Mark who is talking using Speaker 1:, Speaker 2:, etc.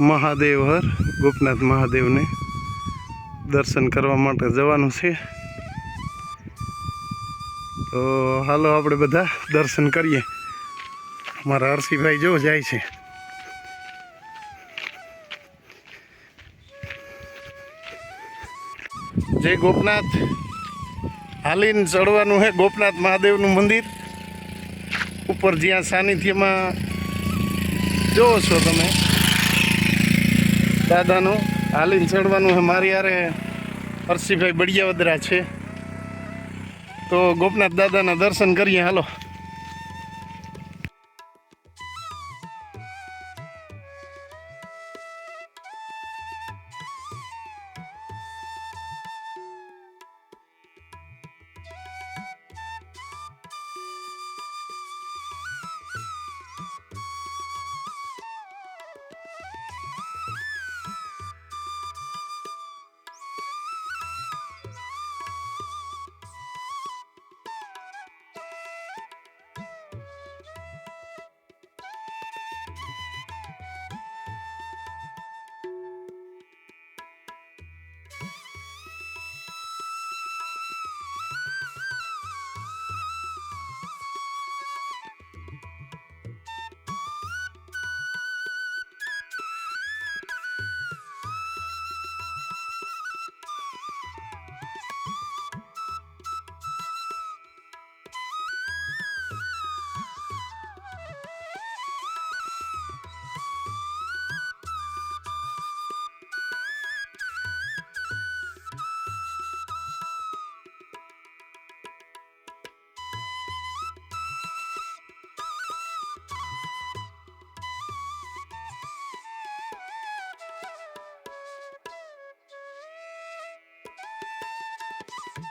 Speaker 1: મહાદેવ હર, ગોપનાથ મહાદેવને દર્શન કરવા માટે જવાનું છે. તો હાલો આપણે બધા દર્શન કરીએ. મારા હર્ષિભાઈ જો જાય છે. જય ગોપનાથ. હાલીને ચડવાનું છે ગોપનાથ મહાદેવનું મંદિર. ઉપર જ્યાં સાનિધ્યમાં જોવો છો તમે. દાદાનું હાલીને ચડવાનું છે. મારી યારે હર્ષિભાઈ બળિયાવદરા છે. તો ગોપનાથ દાદાના દર્શન કરીએ. હાલો. Thank you.